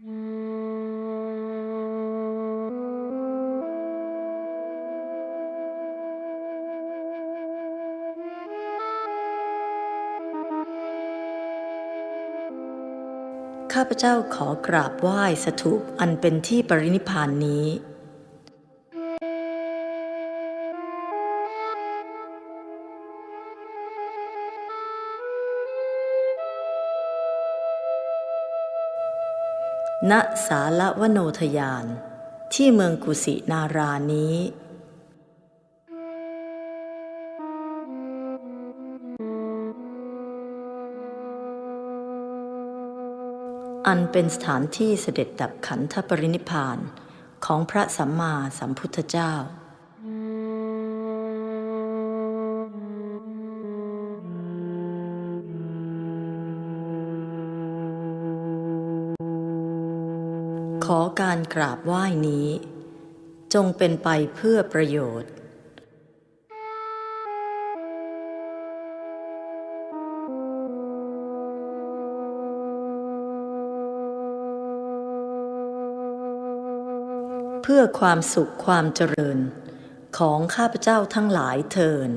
ข้าพเจ้าขอกราบไหว้สถูปอันเป็นที่ปรินิพพานนี้ ณสาลวโนทยาน ที่เมืองกุสินารานี้ อันเป็นสถานที่เสด็จดับขันธปรินิพพานของพระสัมมาสัมพุทธเจ้า อการกราบไหว้นี้ จงเป็นไปเพื่อประโยชน์ เพื่อความสุขความเจริญของข้าพเจ้าทั้งหลายเทิน